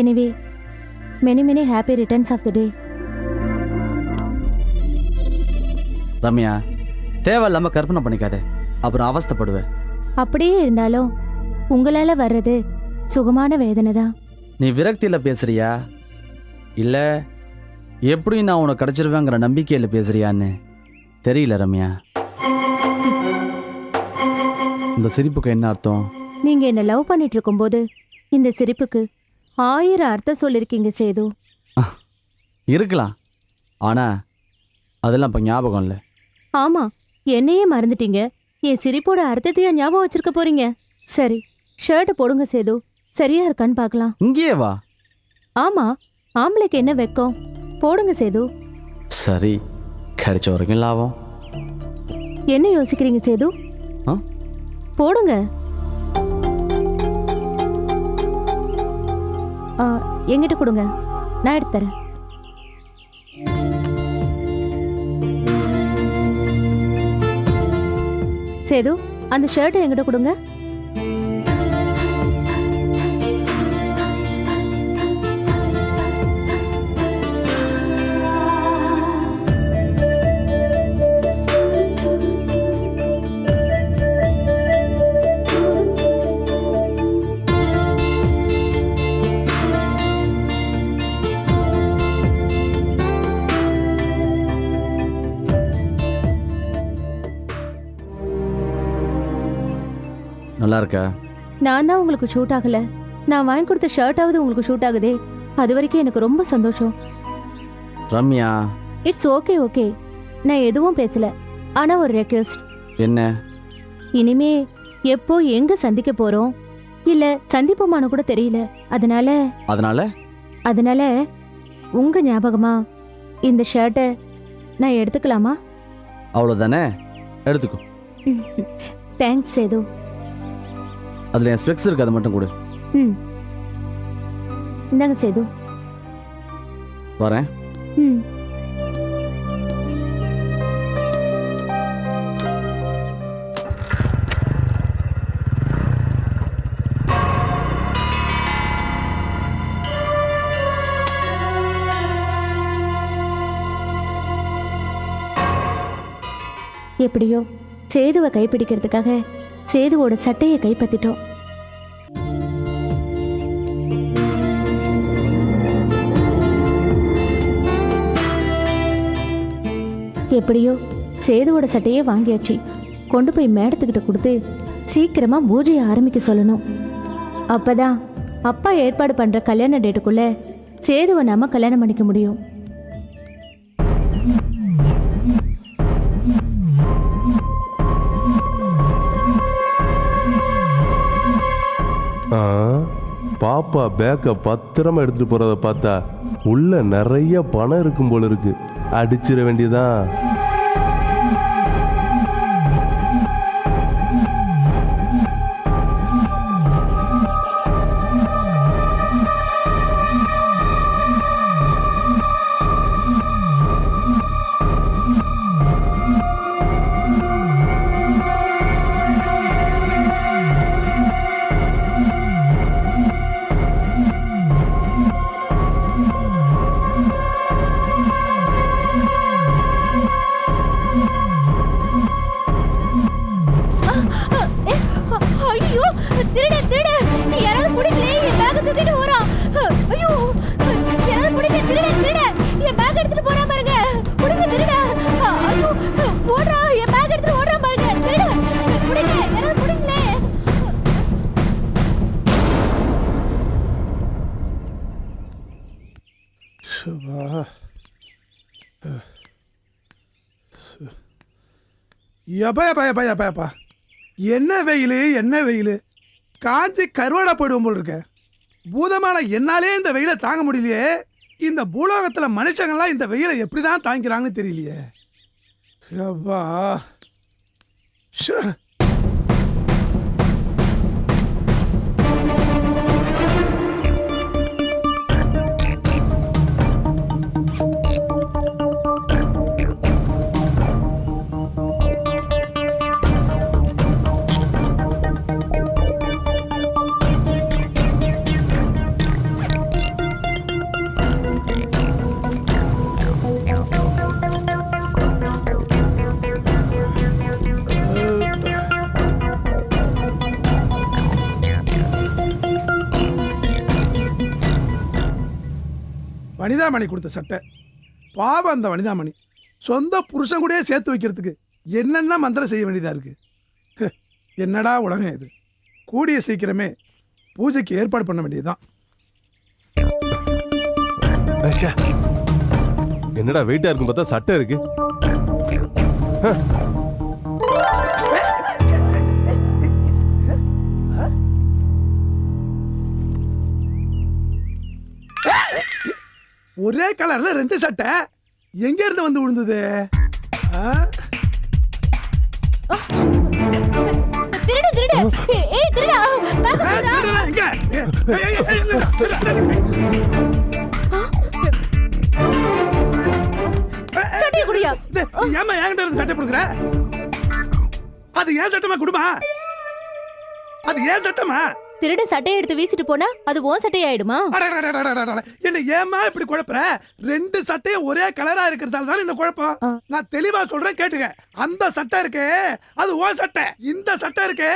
Anyway many many happy returns of the day Ramya தேவையில்லாம கற்பனை பண்ணிக்காத. அப்புறம் அவஸ்தைப்படுவேன் அப்படியே இருந்தாலும் உங்களால வர்றது சுகமான வேதனை தான். நீ விரக்தியில் பேசுறியா? இல்லை எப்படி நான் உனக்கு கிடச்சிருவேங்கிற நம்பிக்கையில் பேசுறியான்னு தெரியல ரம்யா. இந்த சிரிப்புக்கு என்ன அர்த்தம்? நீங்க என்ன லவ் பண்ணிட்டு இருக்கும்போது இந்த சிரிப்புக்கு ஆயிரம் அர்த்தம் சொல்லிருக்கீங்க சேது. இருக்கலாம். ஆனால் அதெல்லாம் இப்போ ஞாபகம் இல்லை. ஆமா என்னையே மறந்துட்டீங்க. என் சிரிப்போட அர்த்தத்தையா ஞாபகம் வச்சிருக்க போறீங்க. சரி ஷர்ட் போடுங்க சேது. சரியா இருக்கான்னு பார்க்கலாம். இங்கேயே வா. ஆமா ஆம்பளைக்கு என்ன வெக்கம்? போடுங்க சேது. சரி கிடைச்ச வரைக்கும் லாபம். என்ன யோசிக்கிறீங்க சேது? ஆ? போடுங்க. ஆ, கொடுங்க. நான் எடுத்து தரேன். சேது அந்த ஷர்ட்டை எங்கிட்ட கொடுங்க. நல்லா இருக்கா நான் தான் உங்களுக்கு ஷூட் ஆகல. நான் வாங்கி கொடுத்த ஷர்ட்டாவது உங்களுக்கு ஷூட் ஆகுதே. அது வரைக்கும் எனக்கு ரொம்ப சந்தோஷம். ரம்யா. இட்ஸ் ஓகே ஓகே நான் எதுவும் பேசல. ஆனா ஒரு ரெக்வெஸ்ட் என்ன? இனிமே எப்போ எங்க சந்திக்க போறோம்? இல்ல சந்திப்போமான்னு கூட தெரியல. அதனால அதனால? அதனால உங்க ஞாபகமா? இந்த ஷர்ட்டை நான் எடுத்துக்கலாமா? அவ்வளோதானே எடுத்துக்கோ. தேங்க்ஸ் சேது. அதில் என் ஸ்பெக்ஸ் இருக்கு அதை மட்டும் கொடு. ம். இந்தாங்க சேது. வரேன். ம். எப்படியோ சேதுவை கைப்பிடிக்கிறதுக்காக சேதுவோட சட்டையை கைப்பற்றிட்டோம். எப்படியோ சேதுவோட சட்டையே வாங்கியாச்சு. கொண்டு போய் மேடத்துக்கிட்ட கொடுத்து சீக்கிரமாக பூஜையை ஆரம்பிக்க சொல்லணும். அப்போதான் அப்பா ஏற்பாடு பண்ணுற கல்யாண டேட்டுக்குள்ளே சேதுவை நாம கல்யாணம் பண்ணிக்க முடியும். பாப்பா பேக்கை பத்திரமா எடுத்துகிட்டு போகிறத பார்த்தா உள்ள நிறைய பணம் இருக்கும் போல இருக்கு. அடிச்சிட வேண்டியதான் எப்பா எப்பா எப்பா எப்பா எப்பா என்ன வெயில் என்ன வெயில்? காஞ்சி கருவாடா போயிடுவோம் போல் இருக்க. பூதமான என்னாலே இந்த வெயிலை தாங்க முடியலையே. இந்த பூலோகத்தில் மனுஷங்கள்லாம் இந்த வெயிலை எப்படி தான் தாங்கிறாங்கன்னு தெரியலையே. எப்பா ஷோ வனிதாமணி கொடுத்த சட்டை. பாவம் அந்த வனிதாமணி. சொந்த புருஷன் கூடயே சேர்த்து வைக்கிறதுக்கு என்னென்ன மந்திரம் செய்ய வேண்டியதாக இருக்கு? என்னடா உலகம் இது? கூடிய சீக்கிரமே பூஜைக்கு ஏற்பாடு பண்ண வேண்டியதுதான். என்னடா வெயிட்டா இருக்கும் பார்த்தா சட்டை இருக்குது ஒரே கலர்ல ரெண்டு சட்டை. எங்க இருந்து வந்து விழுந்தது ஏமா என்கிட்ட இருந்து சட்டை கொடுக்குற? அது ஏன் சட்டமா குடுமா? அது ஏன் சட்டமா? திருட சட்டையை எடுத்து வீசிட்டு போனா அது ஓ சட்டையாயிடுமா? என்ன ஏமா இப்படி குழப்புற? ரெண்டு சட்டையும் ஒரே கலரா இருக்கிறதால தான் இந்த குழப்பம்? நான் தெளிவா சொல்றேன் கேட்டுக்க. அந்த சட்டை இருக்கு அது ஓ சட்டை. இந்த சட்டை இருக்கு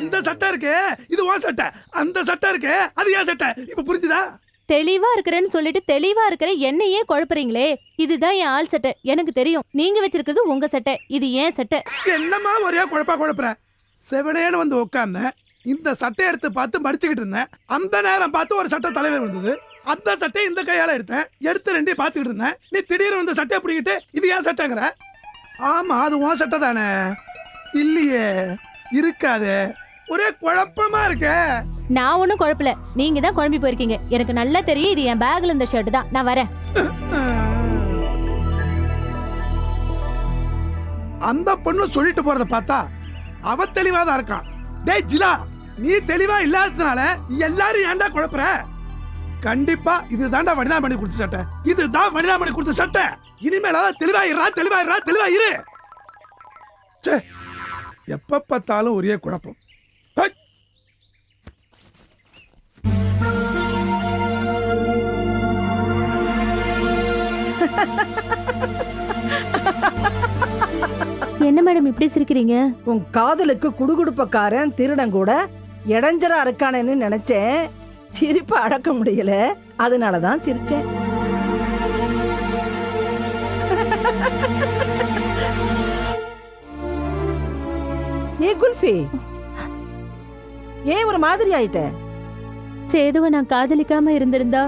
இந்த சட்டை இருக்கு இது ஓ சட்டை. அந்த சட்டை இருக்கு அது ஏன் சட்டை. இப்ப புரிஞ்சுதா? தெளிவா இருக்கிறேன்னு சொல்லிட்டு தெளிவா இருக்கிற என்னையே குழப்பறீங்களே. இதுதான் என் ஆள் சட்டை. எனக்கு தெரியும். நீங்க வச்சிருக்கிறது உங்க சட்டை. இது ஏன் சட்டை. என்னமா ஒரே குழப்பா குழப்புற? செவனேன்னு வந்து உட்காந்தேன் இந்த சட்டையை எடுத்து பார்த்து மடிச்சுக்கிட்டு இருந்தேன். அந்த நேரம் பார்த்து ஒரு சட்டை தலைவர் வந்தது அந்த சட்டையை இந்த கையால எடுத்தேன். எடுத்து ரெண்டையும் பார்த்துக்கிட்டு இருந்தேன். நீ திடீர்னு இந்த சட்டையை பிடிக்கிட்டு இது ஏன் சட்டைங்கிற? ஆமா அது உன் சட்டை தானே. இல்லையே இருக்காதே. ஒரே குழப்பமா இருக்கே. நான் ஒண்ணும் குழப்பல. நீங்க தான் குழம்பி போயிருக்கீங்க. எனக்கு நல்லா தெரியும் இது என் பேக்ல இருந்த ஷர்ட் தான். நான் வரேன். அந்த பொண்ணு சொல்லிட்டு போறத பார்த்தா அவ தெளிவா தான் இருக்கான். டேய் ஜிலா! நீ தெளிவா இல்லாததுனால எல்லாரும் ஏன்டா குழப்புற? கண்டிப்பா இது தாண்டா வனிதாமணி கொடுத்த சட்டை. இதுதான் வனிதாமணி கொடுத்த சட்டை. இனிமேலாவது தெளிவாயிரா தெளிவாயிரா தெளிவா இரு. ச்சே எப்ப பார்த்தாலும் ஒரே குழப்பம்! என்ன மேடம் இப்படி சிரிக்கிறீங்க? உன் காதலுக்கு குடுகுடுப்பக்காரன் திருடன் கூட இடைஞ்சரா இருக்கானேன்னு நினைச்சேன். சிரிப்பை அடக்க முடியல. அதனாலதான் சிரிச்சேன். ஏ குல்ஃபி ஏன் ஒரு மாதிரி ஆயிட்ட? சேதுவை நான் காதலிக்காம இருந்திருந்தா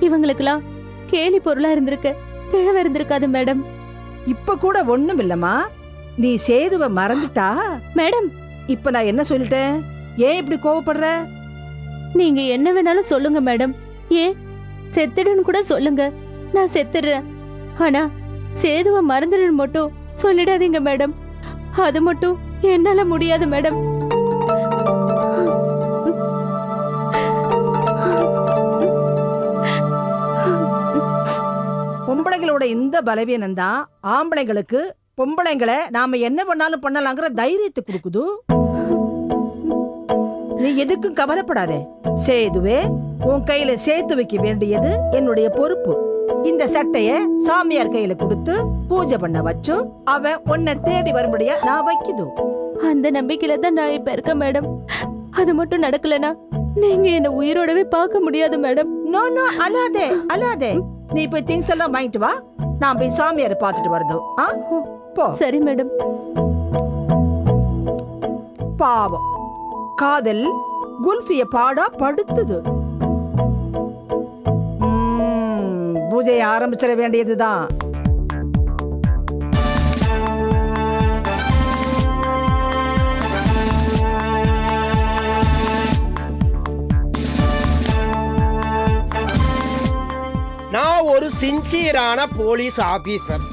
இவங்களுக்கெல்லாம் கேலி பொருளா இருந்திருக்கு தேவை இருந்திருக்காது மேடம். இப்ப கூட ஒண்ணும் இல்லம்மா நீ சேதுவ மறந்துட்டா? மேடம். இப்ப நான் என்ன சொல்லிட்டேன்? ஏன் இப்படி கோவப்படுற? நீங்க என்ன வேணாலும் சொல்லுங்க மேடம். ஏன்? செத்துடுன்னு கூட சொல்லுங்க. நான் செத்துடுறேன். ஆனா சேதுவை மறந்துடுன்னு மட்டும் சொல்லிடாதீங்க மேடம். அது மட்டும் என்னால முடியாது மேடம். பொம்பளைங்களோட இந்த பலவீனம் தான் ஆம்பளைங்களுக்கு பொம்பளைங்களை நாம என்ன பண்ணாலும் பண்ணலாங்கிற தைரியத்தை கொடுக்குது. நீ எதுக்கும் கவலைப்படாதே. சேதுவே உன் கையில சேர்த்து வைக்க வேண்டியது என்னுடைய பொறுப்பு. இந்த சட்டைய சாமியார் கையில கொடுத்து பூஜை பண்ண வச்சு அவன் உன்னை தேடி வரும்படியா நான் வைக்குது. அந்த நம்பிக்கையில தான் நான் இப்ப இருக்கேன் மேடம். அது மட்டும் நடக்கலனா நீங்க என்ன உயிரோடவே பார்க்க முடியாது மேடம். நோ நோ அழாதே அழாதே. நீ போய் திங்ஸ் எல்லாம் வாங்கிட்டு வா. நான் போய் சாமியாரை பார்த்துட்டு வருதோ. போ. சரி மேடம். பாவம். காதல் குல்ஃபிய பாடா படுத்துது. பூஜையை ஆரம்பிச்சிட வேண்டியதுதான். நான் ஒரு சின்சியரான போலீஸ் ஆபீசர்.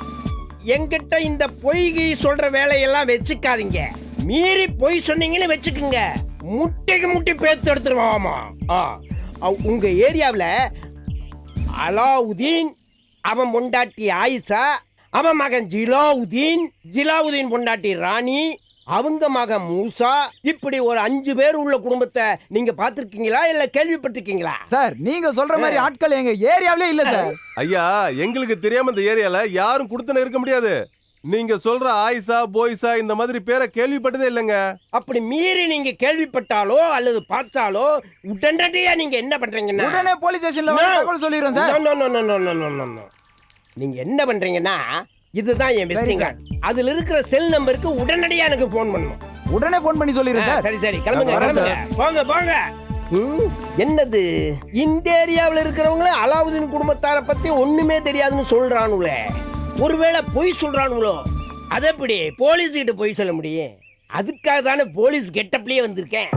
என்கிட்ட இந்த பொய்கி சொல்ற வேலையெல்லாம் வச்சுக்காதீங்க. மீறி பொய் சொன்னீங்கன்னு வச்சுக்குங்க. முட்டைக்கு முட்டை பேத்து எடுத்துருவாமா ஆ. அ- உங்க ஏரியாவில் அலாவுதீன் அவன் பொண்டாட்டி ஆயிஷா அவன் மகன் ஜிலாவுதீன் ஜிலாவுதீன் பொண்டாட்டி ராணி அவங்க மகன் மூசா இப்படி ஒரு அஞ்சு பேர் உள்ள குடும்பத்தை நீங்க பார்த்திருக்கீங்களா? இல்ல கேள்விப்பட்டிருக்கீங்களா? சார் நீங்க சொல்ற மாதிரி ஆட்கள் எங்க ஏரியாவிலே இல்ல சார். ஐயா எங்களுக்கு தெரியாம இந்த ஏரியால யாரும் கொடுத்தன இருக்க முடியாது. நீங்க சொல்ற ஆயிஷா போய்ஸா இந்த மாதிரி பேரை கேள்விப்பட்டதே இல்லைங்க. அப்படி மீறி நீங்க கேள்விப்பட்டாலோ அல்லது பார்த்தாலோ உடனடியா நீங்க என்ன பண்றீங்கன்னா உடனே போலீஸ் ஸ்டேஷன்ல. தகவல் சொல்லிடுறோம் சார். நீங்க என்ன பண்றீங்கன்னா இதுதான் என் விசிட்டிங். கார்டு அதுல இருக்கிற செல் நம்பருக்கு உடனடியா எனக்கு ஃபோன் பண்ணணும். உடனே ஃபோன் பண்ணி சொல்லிடுறேன் சார். சரி சரி. கிளம்புங்க கிளம்புங்க. போங்க போங்க. என்னது? இந்த ஏரியாவில் இருக்கிறவங்கள அலாவுதீன் குடும்பத்தார பத்தி ஒண்ணுமே தெரியாதுன்னு சொல்றானுங்களே. ஒருவேளை பொய் சொல்றானுங்களோ? அது எப்படி போலீஸ் கிட்ட பொய் சொல்ல முடியும்? அதுக்காக தானே போலீஸ் கெட்டப்லயே வந்திருக்கேன்.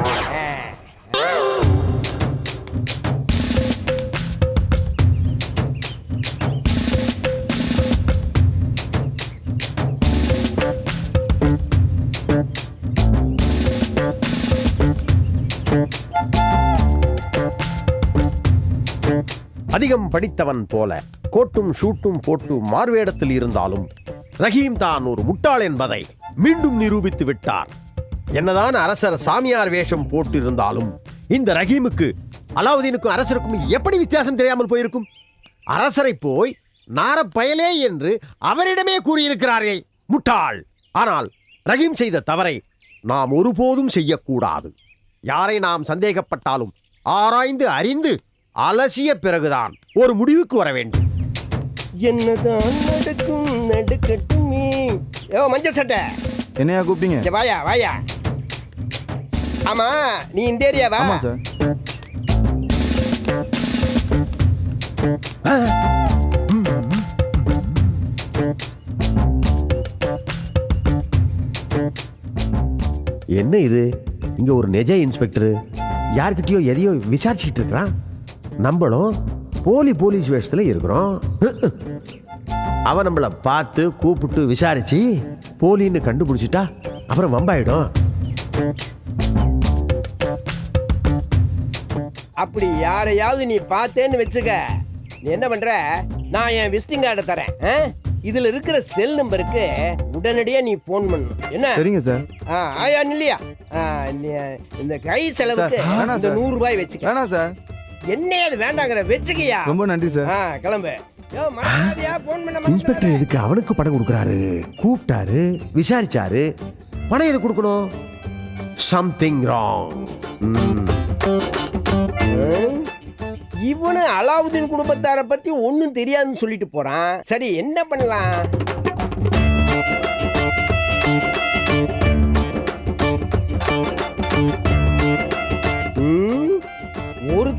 அதிகம் படித்தவன் போல. கோட்டும் ஷூட்டும் போட்டு மார்வேடத்தில் இருந்தாலும் ரஹீம் தான் ஒரு முட்டாள் என்பதை மீண்டும் நிரூபித்து விட்டார். என்னதான் அரசர் சாமியார் வேஷம் போட்டிருந்தாலும் இந்த ரஹீமுக்கு அலாவுதீனுக்கும் அரசருக்கும் எப்படி வித்தியாசம் தெரியாமல் போயிருக்கும்? அரசரை போய் நாரப்பயலே என்று அவரிடமே கூறியிருக்கிறாரே முட்டாள். ஆனால் ரஹீம் செய்த தவறை நாம் ஒருபோதும் செய்யக்கூடாது. யாரை நாம் சந்தேகப்பட்டாலும் ஆராய்ந்து அறிந்து அலசிய பிறகுதான் ஒரு முடிவுக்கு வர வேண்டும். என்னதான் நடக்கும் நடக்கட்டுமே. ஏ மஞ்சள் சட்டை. என்னையா கூப்பிட்டீங்க? வாயா வாயா. ஆமா நீ இந்த ஏரியாவா ஆமா சார். என்ன இது? இங்க ஒரு நெஜ இன்ஸ்பெக்டர். யார்கிட்டயோ எதையோ விசாரிச்சுக்கிட்டு இருக்கிறான். நம்மளும் போலி போலீஸ் வேஷத்துல இருக்கிறோம். அவன் நம்மளை பார்த்து கூப்பிட்டு விசாரிச்சு போலின்னு கண்டுபிடிச்சிட்டா அப்புறம் வம்பாயிடும். அப்படி யாரையாவது நீ பார்த்தேன்னு வச்சுக்க. நீ என்ன பண்ற? நான் என் விசிட்டிங் கார்டை தரேன்? இதுல இருக்கிற செல் நம்பருக்கு உடனடியா நீ ஃபோன் பண்ணணும் என்ன? சரிங்க சார். ஆயா இல்லையா இந்த கை செலவுக்கு இந்த. நூறு ரூபாய் வச்சுக்க. வேணாம் சார். என்ன அது வேண்டாங்கிற வச்சுக்கியா? ரொம்ப நன்றி சார் ஆ கிளம்பு. இன்ஸ்பெக்டர். எதுக்கு அவனுக்கு பணம் கொடுக்குறாரு? கூப்பிட்டாரு விசாரிச்சாரு. பணம் எது கொடுக்கணும்? Something wrong. இவனு அலாவுதீன் குடும்பத்தார பத்தி ஒண்ணும் தெரியாதுன்னு சொல்லிட்டு போறான். சரி என்ன பண்ணலாம்?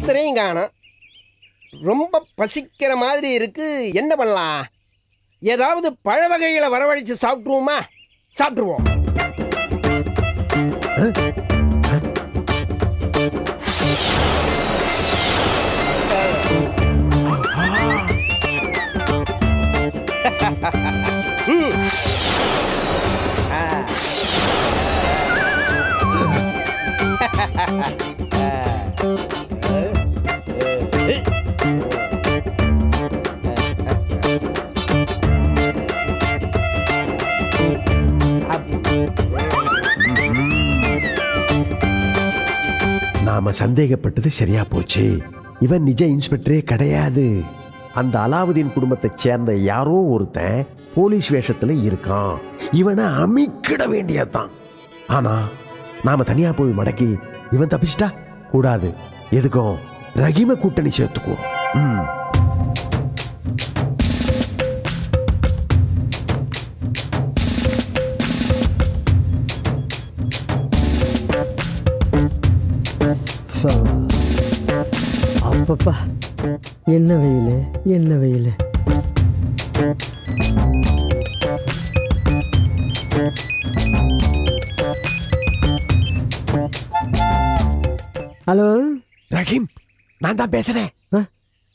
ஒருத்தரையும் காணோம் ரொம்ப பசிக்கிற மாதிரி இருக்கு என்ன பண்ணலாம் ஏதாவது பழ வகைகளை வரவழைச்சு சாப்பிட்டுருவோமா சாப்பிட்டுருவோம் ம். ஆ. நாம சந்தேகப்பட்டது சரியா போச்சு. இவன் நிஜ இன்ஸ்பெக்டரே கிடையாது. அந்த அலாவுதீன் குடும்பத்தை சேர்ந்த யாரோ ஒருத்தன் போலீஸ் வேஷத்துல இருக்கான். இவனை அமிக்கிட வேண்டியதுதான். ஆனா நாம தனியா போய் மடக்கி இவன் தப்பிச்சிட்டா? கூடாது. எதுக்கும்? ரஹீம கூட்டணி சேர்த்துக்குவோம். ம். அப்பப்பா என்ன வெயில் என்ன வெயில்? ஹலோ? ரஹீம் நான் தான் பேசுறேன்.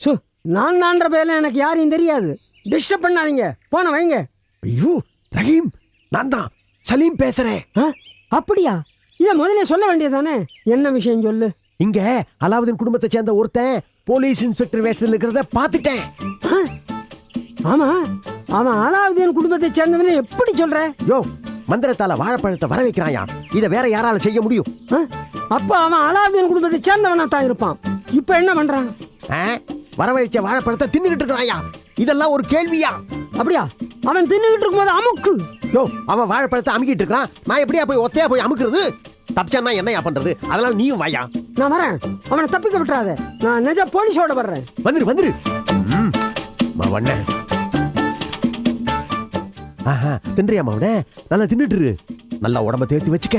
சு நான் தான்ற பேர்ல எனக்கு யாரையும் தெரியாது. டிஸ்டர்ப் பண்ணாதீங்க. போன வைங்க. ஐயோ ரஹீம் நான் தான். சலீம் பேசுறேன். ஆ அப்படியா? இதை முதல்ல சொல்ல வேண்டியதானே என்ன விஷயம் சொல்லு? இங்க அலாவுதீன் குடும்பத்தை சேர்ந்த ஒருத்தன் போலீஸ் இன்ஸ்பெக்டர் வேஷத்தில் இருக்கிறத பார்த்துட்டேன்? ஆமா ஆமா அலாவுதீன் குடும்பத்தை சேர்ந்தவனே எப்படி சொல்ற? யோ மந்திரத்தால வாழைப்பழத்தை வர வைக்கிறாயா? இதை வேற யாரால செய்ய முடியும்? அப்ப அவன் அலாவுதீன் குடும்பத்தை சேர்ந்தவனா தான் இருப்பான். இப்ப என்ன பண்றான்? வரவழைச்ச வாழைப்பழத்தை தின்னுகிட்டு இருக்கிறாயா? இதெல்லாம் ஒரு கேள்வியா? அப்படியா? அவன் தின்னுகிட்டு இருக்கும்போது அமுக்கு. யோ அவன் வாழைப்பழத்தை அமுக்கிட்டு இருக்கான் நான் எப்படியா போய் ஒத்தையா போய் அமுக்குறது? தப்பிச்சான்னா என்னையா பண்றது? அதனால நீயும் வாயா? நான் வரேன். அவனை தப்பிக்க விட்டுறாத. நான் நிஜ போலீஸோட வர்றேன். வந்துரு வந்துரு. ம், ஆஹா தின்றியா மாவன நல்லா தின்னுட்டுரு. நல்லா உடம்ப தேர்த்து வச்சுக்க.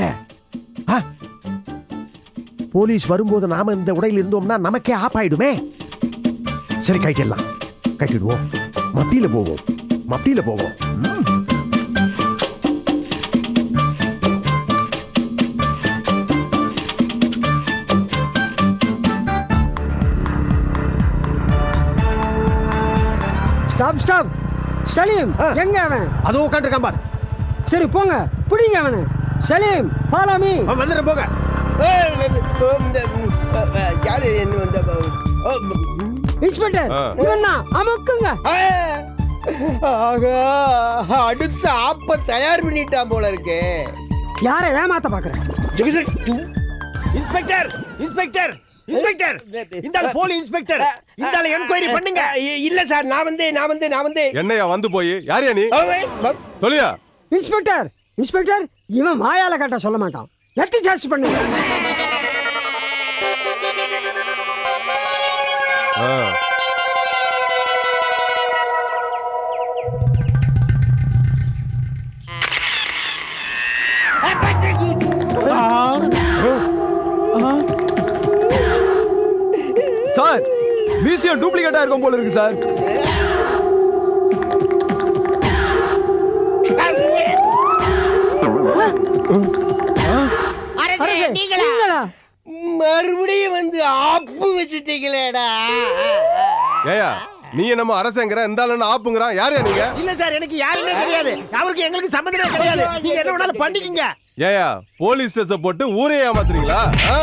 போலீஸ் வரும்போது நாம இந்த உடையில் இருந்தோம்னா நமக்கே ஆப்பாயிடுமே. சரி கைட்டிடலாம் கைட்டிடுவோம் மட்டியில போவோம். மட்டியில போவோம். Stop stop Salim. எங்க அவன்? அதோ உட்காந்துருக்கான் பாரு. சரி போங்க. பிடிங்க அவனை. சலீம் ஃபாலோ மீ அவன் வந்துடுற போக யாரு என்ன வந்த இன்ஸ்பெக்டர். இவன் தான். அமுக்குங்க. ஆகா அடுத்த ஆப்ப தயார் பண்ணிட்டான் போல இருக்கே. யாரை ஏமாத்த பாக்குறேன் இன்ஸ்பெக்டர் இன்ஸ்பெக்டர் இன்ஸ்பெக்டர் இந்த போலி இன்ஸ்பெக்டர் இந்த என்கொயரி பண்ணுங்க. இல்ல சார் நான் வந்து நான் வந்து நான் வந்து. என்னையா வந்து போய்? யாரையா நீ? சொல்லியா. இன்ஸ்பெக்டர் இன்ஸ்பெக்டர் இவன் வாயால கேட்டா சொல்ல மாட்டான். எத்தி சார்ஜ் பண்ணுங்க. சார் மியூசியம் டூப்ளிகேட்டா இருக்கும் போல இருக்கு சார் மறுபடியும் வந்து ஆப்பு வச்சுட்டீங்களேடா. ஏயா நீ என்னமோ அரசங்கிற இந்த ஆளுன்னு ஆப்புங்கிறான். யாரையா நீங்க? இல்ல சார் எனக்கு யாருமே தெரியாது. அவருக்கு எங்களுக்கு சம்மந்தமே கிடையாது. நீங்க என்ன வேணாலும் பண்ணிக்கங்க. ஏயா போலீஸ் ஸ்டேஷன் போட்டு ஊரே ஏமாத்துறீங்களா? ஆ?